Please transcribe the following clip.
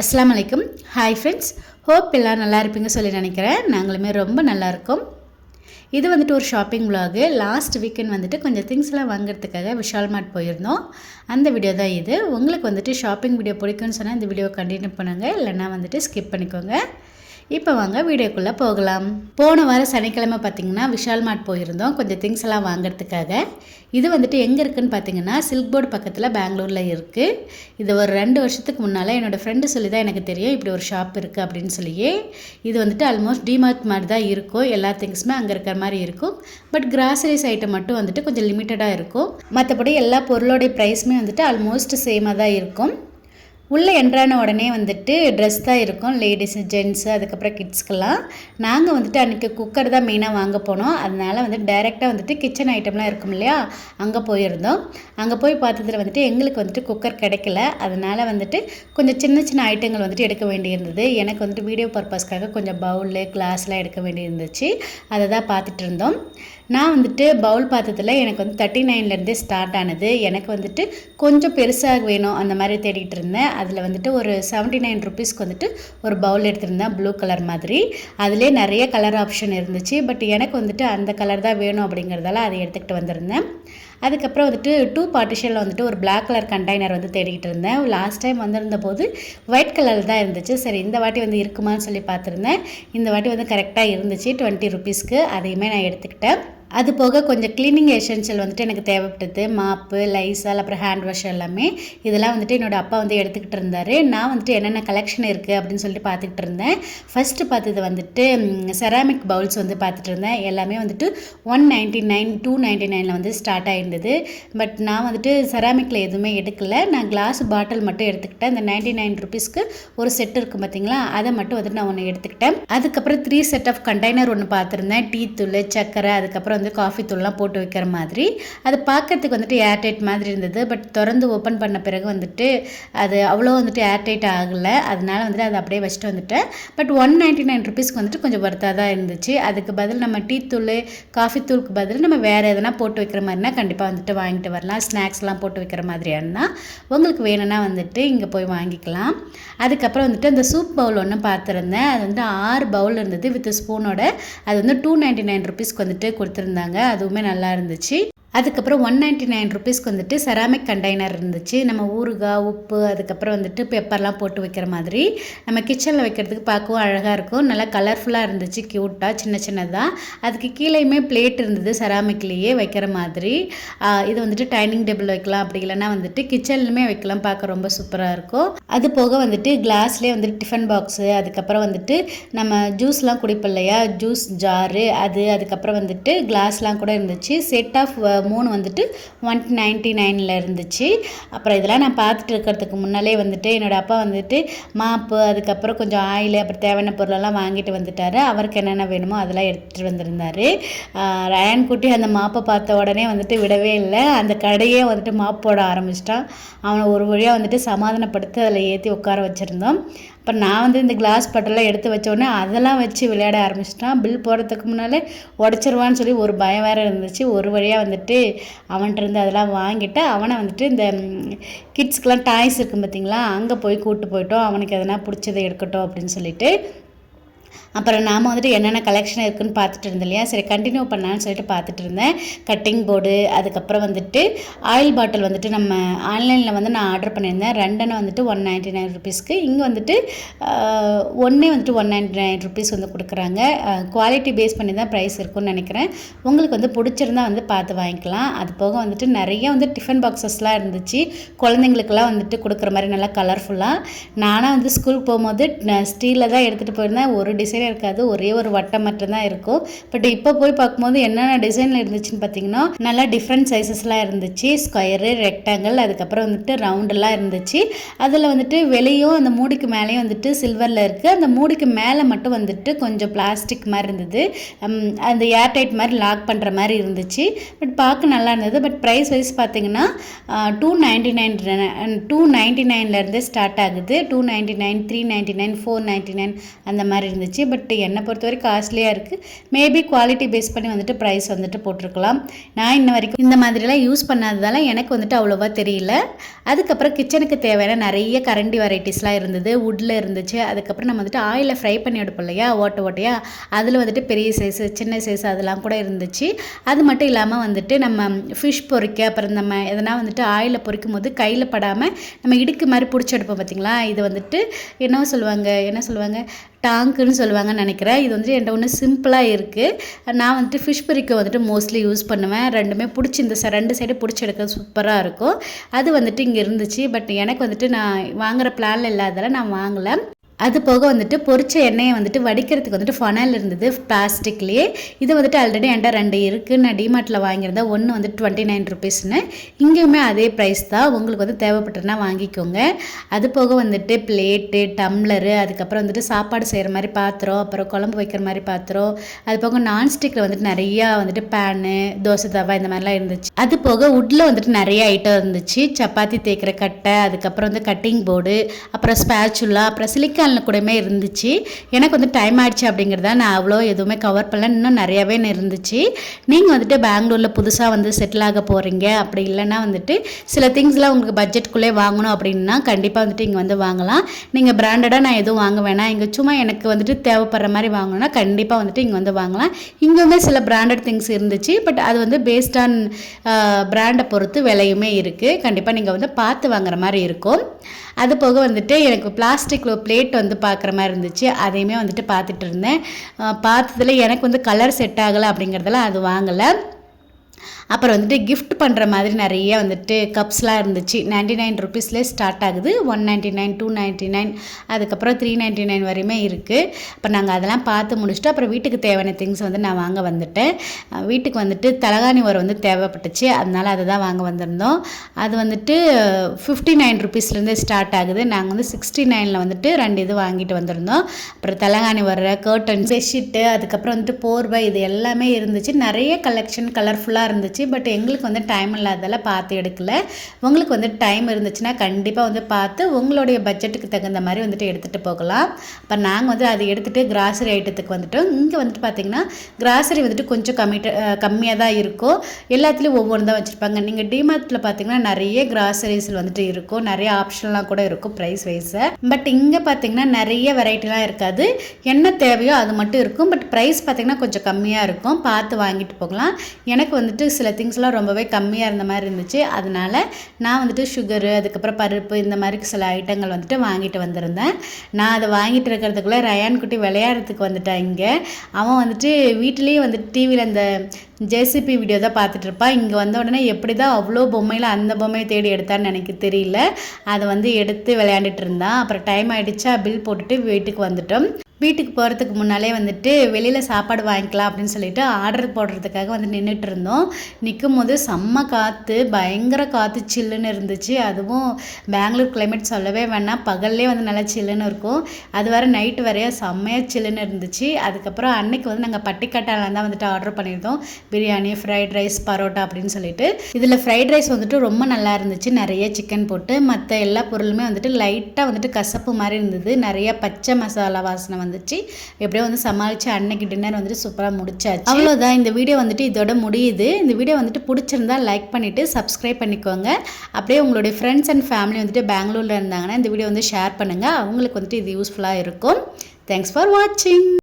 அஸ்லாம் அலைக்கும். Hi friends hope எல்லாம் நல்லா இருப்பீங்க சொல்லி நினைக்கிறேன். நாங்களுமே ரொம்ப நல்லா இருக்கோம். இது வந்துட்டு ஒரு ஷாப்பிங் விலாகு லாஸ்ட் வீக்கெண்ட் வந்துட்டு கொஞ்சம் திங்ஸ்லாம் வாங்குறதுக்காக விஷால் மார்ட் போயிருந்தோம். அந்த வீடியோ தான் இது. உங்களுக்கு வந்துட்டு ஷாப்பிங் வீடியோ பிடிக்கும்னு சொன்னால் இந்த வீடியோ கண்டினியூ பண்ணுங்கள் இல்லைன்னா வந்துட்டு ஸ்கிப் பண்ணிக்கோங்க. இப்போ வாங்க வீடியோக்குள்ளே போகலாம். போன வாரம் சனிக்கிழமை பார்த்தீங்கன்னா விஷால் மார்ட் போயிருந்தோம். கொஞ்சம் திங்ஸ் எல்லாம் வாங்குறதுக்காக. இது வந்துட்டு எங்கே இருக்குன்னு பார்த்தீங்கன்னா சில்க் போர்டு பக்கத்தில் பெங்களூரில் இருக்குது இது ஒரு ரெண்டு வருஷத்துக்கு முன்னால் என்னோடய ஃப்ரெண்டு சொல்லி தான் எனக்கு தெரியும். இப்படி ஒரு ஷாப் இருக்குது அப்படின்னு சொல்லியே. இது வந்துட்டு ஆல்மோஸ்ட் டிமார்ட் மாதிரி தான் இருக்கும். எல்லா திங்ஸுமே அங்கே இருக்கிற மாதிரி இருக்கும். பட் கிராசரிஸ் ஐட்டம் மட்டும் வந்துட்டு கொஞ்சம் லிமிட்டடாக இருக்கும். மற்றபடி எல்லா பொருளோடைய ப்ரைஸுமே வந்துட்டு ஆல்மோஸ்ட் சேமாக தான் இருக்கும். உள்ளே என்ட்ரான உடனே வந்துட்டு ட்ரெஸ் தான் இருக்கும். லேடிஸு ஜென்ஸு அதுக்கப்புறம் கிட்ஸ்க்கெல்லாம் நாங்கள் வந்துட்டு அன்றைக்கி குக்கர் தான் மெயினாக வாங்க போனோம். அதனால் வந்து டைரெக்டாக வந்துட்டு கிச்சன் ஐட்டம்லாம் இருக்கும் இல்லையா? அங்கே போயிருந்தோம். அங்கே போய் பார்த்ததுல வந்துட்டு எங்களுக்கு வந்துட்டு குக்கர் கிடைக்கல. அதனால் வந்துட்டு கொஞ்சம் சின்ன சின்ன ஐட்டங்கள் வந்துட்டு எடுக்க வேண்டியிருந்தது. எனக்கு வந்துட்டு வீடியோ பர்பஸ்க்காக கொஞ்சம் பவுலு கிளாஸ்லாம் எடுக்க வேண்டியிருந்துச்சு. அதை தான் பார்த்துட்டு இருந்தோம். நான் வந்துட்டு பவுல் பார்த்ததுல எனக்கு வந்து தேர்ட்டி நைன்லேருந்தே ஸ்டார்ட் ஆனது. எனக்கு வந்துட்டு கொஞ்சம் பெருசாக வேணும் அந்த மாதிரி தேடிட்டு இருந்தேன். அதில் வந்துட்டு ஒரு செவன்ட்டி நைன் ருபீஸ்க்கு வந்துட்டு ஒரு பவுல் எடுத்திருந்தேன் ப்ளூ கலர் மாதிரி. அதிலே நிறைய கலர் ஆப்ஷன் இருந்துச்சு. பட் எனக்கு வந்துட்டு அந்த கலர் தான் வேணும் அப்படிங்கிறதால அதை எடுத்துக்கிட்டு வந்திருந்தேன். அதுக்கப்புறம் வந்துட்டு டூ பார்ட்டிஷனில் வந்துட்டு ஒரு பிளாக் கலர் கண்டெய்னர் வந்து தேடிக்கிட்டு இருந்தேன். லாஸ்ட் டைம் வந்திருந்த போது ஒயிட் கலர் தான் இருந்துச்சு. சரி இந்த வாட்டி வந்து இருக்குமான்னு சொல்லி பார்த்துருந்தேன். இந்த வாட்டி வந்து கரெக்டாக இருந்துச்சு டுவெண்ட்டி ருபீஸ்க்கு அதையுமே நான் எடுத்துக்கிட்டேன். அது போக கொஞ்சம் க்ளீனிங் எசென்ஷியல் வந்துட்டு எனக்கு தேவைப்பட்டது. மாப்பு லைசால் அப்புறம் ஹேண்ட் வாஷ் எல்லாமே. இதெல்லாம் வந்துட்டு என்னோட அப்பா வந்து எடுத்துக்கிட்டு இருந்தார். நான் வந்துட்டு என்னென்ன கலெக்ஷன் இருக்குது அப்படின்னு சொல்லிட்டு பார்த்துக்கிட்டு இருந்தேன். ஃபஸ்ட்டு பார்த்தது வந்துட்டு செராமிக் பவுல்ஸ் வந்து பார்த்துட்டு இருந்தேன். எல்லாமே வந்துட்டு one ninety nine two ninety நைனில் வந்து ஸ்டார்ட் ஆகிருந்தது பட் நான் வந்துட்டு செராமிக்கில் எதுவுமே எடுக்கலை. நான் கிளாஸ் பாட்டில் மட்டும் எடுத்துக்கிட்டேன். இந்த நைன்ட்டி நைன் ருபீஸ்க்கு ஒரு செட் இருக்குது பார்த்தீங்களா? அதை மட்டும் வந்துட்டு நான் ஒன்று எடுத்துக்கிட்டேன். அதுக்கப்புறம் த்ரீ செட் ஆஃப் கண்டெய்னர் ஒன்று பார்த்துருந்தேன். டீ தூள் சக்கரை அதுக்கப்புறம் வந்து காஃபி தூள்லாம் போட்டு வைக்கிற மாதிரி. அது பார்க்கறதுக்கு வந்துட்டு ஏர்டைட் மாதிரி இருந்தது. பட் திறந்து ஓப்பன் பண்ண பிறகு வந்துட்டு அது அவ்வளோ வந்துட்டு ஏர்டைட் ஆகலை. அதனால வந்துட்டு அதை அப்படியே வச்சுட்டு வந்துட்டேன். பட் ஒன் நைன்ட்டி நைன் ருபீஸ்க்கு வந்துட்டு கொஞ்சம் ஒர்த்தாக தான் இருந்துச்சு. அதுக்கு பதில் நம்ம டீ தூள் காஃபி தூளுக்கு பதில் நம்ம வேறு எதனா போட்டு வைக்கிற மாதிரினா கண்டிப்பாக வந்துட்டு வாங்கிட்டு வரலாம். ஸ்நாக்ஸ்லாம் போட்டு வைக்கிற மாதிரியானா உங்களுக்கு வேணும்னா வந்துட்டு இங்கே போய் வாங்கிக்கலாம். அதுக்கப்புறம் வந்துட்டு அந்த சூப் பவுல் ஒன்று பார்த்துருந்தேன். அது வந்து ஆறு பவுல் இருந்தது வித் ஸ்பூனோட அது வந்து டூ நைன்ட்டி நைன் ருபீஸ்க்கு வந்துட்டு கொடுத்துருந்தேன். கொடுத்துருந்தாங்க அதுவுமே நல்லா இருந்துச்சு. அதுக்கப்புறம் ஒன் நைன்ட்டி நைன் ருபீஸ்க்கு வந்துட்டு செராமிக் கண்டெய்னர் இருந்துச்சு. நம்ம ஊறுகாய் உப்பு அதுக்கப்புறம் வந்துட்டு பெப்பர்லாம் போட்டு வைக்கிற மாதிரி. நம்ம கிச்சனில் வைக்கிறதுக்கு பார்க்கவும் அழகாக இருக்கும். நல்லா கலர்ஃபுல்லாக இருந்துச்சு க்யூட்டாக சின்ன சின்னதாக அதுக்கு கீழேயுமே பிளேட் இருந்தது செராமிக்லேயே வைக்கிற மாதிரி. இது வந்துட்டு டைனிங் டேபிள் வைக்கலாம். அப்படி இல்லைனா வந்துட்டு கிச்சன்லையுமே வைக்கலாம். பார்க்க ரொம்ப சூப்பராக இருக்கும். அது போக வந்துட்டு கிளாஸ்லேயே வந்துட்டு டிஃபன் பாக்ஸு அதுக்கப்புறம் வந்துட்டு நம்ம ஜூஸ்லாம் குடிப்போம் இல்லையா? ஜூஸ் ஜாரு அது அதுக்கப்புறம் வந்துட்டு கிளாஸ்லாம் கூட இருந்துச்சு. செட் ஆஃப் மூணு வந்துட்டு ஒன் நைன்ட்டி நைனில் இருந்துச்சு. அப்புறம் இதெல்லாம் நான் பார்த்துட்டு இருக்கிறதுக்கு முன்னாலே வந்துட்டு என்னோடய அப்பா வந்துட்டு மாப்பு அதுக்கப்புறம் கொஞ்சம் ஆயில் அப்புறம் தேவையான பொருளெல்லாம் வாங்கிட்டு வந்துட்டார். அவருக்கு என்னென்ன வேணுமோ அதெல்லாம் எடுத்துகிட்டு வந்திருந்தார். ஆஹ் ரயான் குட்டி அந்த மாப்பை பார்த்த உடனே வந்துட்டு விடவே இல்லை. அந்த கடையே வந்துட்டு மாப்போட ஆரம்பிச்சிட்டான். அவனை ஒரு வழியாக வந்துட்டு சமாதானப்படுத்தி அதில் ஏற்றி உட்கார வச்சுருந்தோம். இப்போ நான் வந்து இந்த கிளாஸ் பட்டெல்லாம் எடுத்து வச்சோடனே அதெல்லாம் வச்சு விளையாட ஆரம்பிச்சிட்டான். பில் போடுறதுக்கு முன்னாலே உடச்சிருவான்னு சொல்லி ஒரு பயம் வேறு இருந்துச்சு. ஒரு வழியாக வந்துட்டு அவன்கிட்ட இருந்து அதெல்லாம் வாங்கிட்டு அவனை வந்துட்டு இந்த கிட்ஸ்க்கெலாம் டாய்ஸ் இருக்கும் பார்த்தீங்களா அங்கே போய் கூப்பிட்டு போயிட்டோம். அவனுக்கு எதனா பிடிச்சதை எடுக்கட்டும் அப்படின்னு சொல்லிட்டு அப்புறம் நாம் வந்துட்டு என்னென்ன கலெக்ஷன் இருக்குன்னு பார்த்துட்டு இருந்தோம் இல்லையா? சரி கண்டினியூ பண்ணலான்னு சொல்லிட்டு பார்த்துட்டு இருந்தேன். கட்டிங் போர்டு அதுக்கப்புறம் வந்துட்டு ஆயில் பாட்டில் வந்துட்டு நம்ம ஆன்லைனில் வந்து நான் ஆர்டர் பண்ணியிருந்தேன். ரெண்டனை வந்துட்டு ஒன் நைன்ட்டி நைன் ருபீஸ்க்கு இங்கே வந்துட்டு ஒன்றே வந்துட்டு ஒன் நைன்ட்டி நைன் ருபீஸ் வந்து கொடுக்குறாங்க. குவாலிட்டி பேஸ் பண்ணி தான் ப்ரைஸ் இருக்கும்னு நினைக்கிறேன். உங்களுக்கு வந்து பிடிச்சிருந்தா வந்து பார்த்து வாங்கிக்கலாம். அது போக வந்துட்டு நிறைய வந்து டிஃபன் பாக்ஸஸ்லாம் இருந்துச்சு. குழந்தைங்களுக்கெல்லாம் வந்துட்டு கொடுக்குற மாதிரி நல்லா கலர்ஃபுல்லாக நானாக வந்து ஸ்கூலுக்கு போகும்போது ஸ்டீலில் தான் எடுத்துகிட்டு போயிருந்தேன். ஒரு டிசைன் இருக்காது. ஒரே ஒரு வட்டம் மட்டும்தான் இருக்கும். பட் இப்போ போய் பார்க்கும்போது என்னென்ன டிசைனில் இருந்துச்சுன்னு பார்த்தீங்கன்னா நல்லா டிஃப்ரெண்ட் சைஸஸ்லாம் இருந்துச்சு. ஸ்கொயரு ரெக்டாங்கிள் அதுக்கப்புறம் வந்துட்டு ரவுண்டெல்லாம் இருந்துச்சு. அதில் வந்துட்டு வெளியும் அந்த மூடிக்கு மேலேயும் வந்துட்டு சில்வரில் இருக்குது அந்த மூடிக்கு மேலே மட்டும் வந்துட்டு கொஞ்சம் பிளாஸ்டிக் மாதிரி இருந்தது. அந்த ஏர் டைட் மாதிரி லாக் பண்ணுற மாதிரி இருந்துச்சு. பட் பார்க்க நல்லா இருந்தது. பட் ப்ரைஸ் வைஸ் பார்த்தீங்கன்னா two ninety nine two ninety நைன்லேருந்தே start ஆகுது two ninety nine three ninety nine four ninety nine அந்த மாதிரி இருந்துச்சு. பட் என்னை பொறுத்த வரைக்கும் காஸ்ட்லியாக இருக்குது மேபி குவாலிட்டி பேஸ் பண்ணி வந்துட்டு ப்ரைஸ் வந்துட்டு போட்டிருக்கலாம். நான் இன்ன வரைக்கும் இந்த மாதிரிலாம் யூஸ் பண்ணாததால எனக்கு வந்துட்டு அவ்வளோவா தெரியல. அதுக்கப்புறம் கிச்சனுக்கு தேவையான நிறைய கரண்டி வெரைட்டிஸ்லாம் இருந்தது. வுட்டில் இருந்துச்சு. அதுக்கப்புறம் நம்ம வந்துட்டு ஆயிலில் ஃப்ரை பண்ணி எடுப்போம் இல்லையா? ஓட்ட ஓட்டையா? அதில் வந்துட்டு பெரிய சைஸு சின்ன சைஸ் அதெல்லாம் கூட இருந்துச்சு. அது மட்டும் இல்லாமல் வந்துட்டு நம்ம ஃபிஷ் பொறிக்க அப்புறம் நம்ம எதனா வந்துட்டு ஆயிலில் பொரிக்கும் போது கையில் படாமல் நம்ம இடுக்கு மாதிரி பிடிச்சி எடுப்போம் பார்த்தீங்களா இது வந்துட்டு என்ன சொல்லுவாங்க? என்ன சொல்லுவாங்க? டாங்க்குன்னு சொல்லுவாங்கன்னு நினைக்கிறேன். இது வந்துட்டு என்கிட்ட ஒன்று சிம்பிளாக இருக்குது நான் வந்துட்டு ஃபிஷ் பொரிக்க வந்துட்டு மோஸ்ட்லி யூஸ் பண்ணுவேன். ரெண்டுமே பிடிச்சி இந்த ரெண்டு சைடு பிடிச்சி எடுக்க சூப்பராக இருக்கும். அது வந்துட்டு இங்கே இருந்துச்சு. பட் எனக்கு வந்துட்டு நான் வாங்குகிற பிளானில் இல்லாதால நான் வாங்கலை. அது போக வந்துட்டு பொரிச்ச எண்ணெயை வந்துட்டு வடிக்கிறதுக்கு வந்துட்டு ஃபனல் இருந்தது பிளாஸ்டிக்லேயே இது வந்துட்டு ஆல்ரெடி என்கிட்ட ரெண்டு இருக்குது நான் டிமார்ட்டில் வாங்கியிருந்தேன். ஒன்று வந்து டுவெண்ட்டி நைன் ருபீஸ்னு இங்கேயுமே அதே ப்ரைஸ் தான். உங்களுக்கு வந்து தேவைப்பட்டுனா வாங்கிக்கோங்க. அது போக வந்துட்டு பிளேட்டு டம்ளரு அதுக்கப்புறம் வந்துட்டு சாப்பாடு செய்கிற மாதிரி பாத்திரம் அப்புறம் குழம்பு வைக்கிற மாதிரி பாத்திரம். அது போக நான்ஸ்டிக்கில் வந்துட்டு நிறையா வந்துட்டு பேனு தோசை தவா இந்த மாதிரிலாம் இருந்துச்சு. அது போக உட்டில் வந்துட்டு நிறைய ஐட்டம் இருந்துச்சு. சப்பாத்தி தேய்க்கிற கட்டை அதுக்கப்புறம் வந்து கட்டிங் போர்டு அப்புறம் ஸ்பேச்சுலா அப்புறம் சிலிக்கான் சேனலில் கூடமே இருந்துச்சு. எனக்கு வந்து டைம் ஆயிடுச்சு அப்படிங்கிறத நான் அவ்வளோ எதுவுமே கவர் பண்ணல. இன்னும் நிறையாவே இருந்துச்சு. நீங்கள் வந்துட்டு பெங்களூரில் புதுசாக வந்து செட்டில் ஆக போகிறீங்க அப்படி இல்லைன்னா வந்துட்டு சில திங்ஸ்லாம் உங்களுக்கு பட்ஜெட்குள்ளே வாங்கணும் அப்படின்னா கண்டிப்பாக வந்துட்டு இங்கே வந்து வாங்கலாம். நீங்கள் பிராண்டடாக நான் எதுவும் வாங்க வேணாம். இங்கே சும்மா எனக்கு வந்துட்டு தேவைப்படுற மாதிரி வாங்கணும்னா கண்டிப்பாக வந்துட்டு இங்கே வந்து வாங்கலாம். இங்கேயுமே சில பிராண்டட் திங்ஸ் இருந்துச்சு. பட் அது வந்து பேஸ்ட் ஆன் பிராண்டை பொறுத்து விலையுமே இருக்குது கண்டிப்பாக நீங்கள் வந்து பார்த்து வாங்குற மாதிரி இருக்கும். அது போக வந்துட்டு எனக்கு பிளாஸ்டிக்கில் பிளேட் வந்து பார்க்குற மாதிரி இருந்துச்சு. அதையுமே வந்துட்டு பார்த்துட்டு இருந்தேன். பார்த்ததில் எனக்கு வந்து கலர் செட் ஆகலை அப்படிங்கிறதெல்லாம் அது வாங்கலை. அப்புறம் வந்துட்டு கிஃப்ட் பண்ணுற மாதிரி நிறைய வந்துட்டு கப்ஸ்லாம் இருந்துச்சு. நைன்டி நைன் ருபீஸ்லேயே ஸ்டார்ட் ஆகுது. One ninety nine two ninety nine அதுக்கப்புறம் த்ரீ நைன்ட்டி நைன் வரையுமே இருக்குது அப்போ நாங்கள் அதெல்லாம் பார்த்து முடிச்சுட்டு அப்புறம் வீட்டுக்கு தேவையான திங்ஸ் வந்து நான் வாங்க வந்துட்டேன். வீட்டுக்கு வந்துட்டு தலகாணி உரம் வந்து தேவைப்பட்டுச்சு. அதனால் அதை தான் வாங்க வந்திருந்தோம். அது வந்துட்டு ஃபிஃப்டி நைன் ருபீஸ்லேருந்தே ஸ்டார்ட் ஆகுது. நாங்கள் வந்து சிக்ஸ்டி நைனில் வந்துட்டு ரெண்டு இது வாங்கிட்டு வந்திருந்தோம். அப்புறம் தலகாணி வர கர்டன் பெட்ஷீட்டு அதுக்கப்புறம் வந்துட்டு போர்வை இது எல்லாமே இருந்துச்சு. நிறைய கலெக்ஷன் கலர்ஃபுல்லாக இருந்துச்சு. இருந்துச்சு. பட் எங்களுக்கு வந்து டைம் இல்லாததால் பார்த்து எடுக்கல. உங்களுக்கு வந்து டைம் இருந்துச்சுன்னா கண்டிப்பாக வந்து பார்த்து உங்களுடைய பட்ஜெட்டுக்கு தகுந்த மாதிரி வந்துட்டு எடுத்துகிட்டு போகலாம். இப்போ நாங்கள் வந்து அதை எடுத்துகிட்டு கிராசரி ஐட்டத்துக்கு வந்துட்டோம். இங்கே வந்துட்டு பார்த்திங்கன்னா கிராசரி வந்துட்டு கொஞ்சம் கம்மி கம்மியாக தான் இருக்கும். எல்லாத்துலேயும் ஒவ்வொன்று தான் வச்சுருப்பாங்க. நீங்கள் டிமார்ட்டில் பார்த்தீங்கன்னா நிறைய கிராசரிஸ் வந்துட்டு இருக்கும். நிறைய ஆப்ஷன்லாம் கூட இருக்கும் ப்ரைஸ் வைஸை பட் இங்கே பார்த்தீங்கன்னா நிறைய வெரைட்டிலாம் இருக்காது. என்ன தேவையோ அது மட்டும் இருக்கும். பட் ப்ரைஸ் பார்த்திங்கன்னா கொஞ்சம் கம்மியாக இருக்கும். பார்த்து வாங்கிட்டு போகலாம். எனக்கு வந்துட்டு சில திங்ஸ்லாம் ரொம்பவே கம்மியாக இருந்த மாதிரி இருந்துச்சு. அதனால் நான் வந்துட்டு சுகரு அதுக்கப்புறம் பருப்பு இந்த மாதிரி சில ஐட்டங்கள் வந்துட்டு வாங்கிட்டு வந்திருந்தேன். நான் அதை வாங்கிட்டு இருக்கிறதுக்குள்ளே ரயான் குட்டி விளையாடுறதுக்கு வந்துட்டான் இங்கே. அவன் வந்துட்டு வீட்டிலேயே வந்துட்டு டிவியில் அந்த ஜேசிபி வீடியோ தான் பார்த்துட்டு இருப்பான் இங்கே வந்த உடனே எப்படி தான் அவ்வளோ பொம்மையில் அந்த பொம்மையை தேடி எடுத்தான்னு எனக்கு தெரியல. அதை வந்து எடுத்து விளையாண்டுட்டு இருந்தான். அப்புறம் டைம் ஆகிடுச்சா பில் போட்டுட்டு வீட்டுக்கு வந்துட்டோம். வீட்டுக்கு போகிறதுக்கு முன்னாலே வந்துட்டு வெளியில் சாப்பாடு வாங்கிக்கலாம் அப்படின்னு சொல்லிட்டு ஆர்டர் போடுறதுக்காக வந்து நின்றுட்டு இருந்தோம். நிற்கும் போது செம்ம காற்று பயங்கர காற்று சில்லுன்னு இருந்துச்சு. அதுவும் பெங்களூர் கிளைமேட் சொல்லவே வேணாம். பகல்லே வந்து நல்லா சில்லுன்னு இருக்கும். அது வர நைட்டு வரையா செம்மையாக சில்லுன்னு இருந்துச்சு. அதுக்கப்புறம் அன்னைக்கு வந்து நாங்கள் பட்டிக்கட்டாலாம் தான் வந்துட்டு ஆர்டர் பண்ணியிருந்தோம். பிரியாணி ஃப்ரைட் ரைஸ் பரோட்டா அப்படின்னு சொல்லிட்டு. இதில் ஃப்ரைட் ரைஸ் வந்துட்டு ரொம்ப நல்லா இருந்துச்சு. நிறைய சிக்கன் போட்டு மற்ற எல்லா பொருளுமே வந்துட்டு லைட்டாக வந்துட்டு கசப்பு மாதிரி இருந்தது. நிறைய பச்சை மசாலா வாசனை வந்து வந்துச்சு. எப்படியோ வந்து சமாளித்து அன்னைக்கு டின்னர் வந்துட்டு சூப்பராக முடிச்சாச்சு. அவ்வளோதான் இந்த வீடியோ வந்துட்டு இதோட முடியுது. இந்த வீடியோ வந்துட்டு பிடிச்சிருந்தா லைக் பண்ணிவிட்டு சப்ஸ்கிரைப் பண்ணிக்கோங்க. அப்படியே உங்களுடைய ஃப்ரெண்ட்ஸ் அண்ட் ஃபேமிலி வந்துட்டு பெங்களூரில் இருந்தாங்கன்னா இந்த வீடியோ வந்து ஷேர் பண்ணுங்கள் அவங்களுக்கு வந்துட்டு இது யூஸ்ஃபுல்லாக இருக்கும். தேங்க்ஸ் ஃபார் வாட்சிங்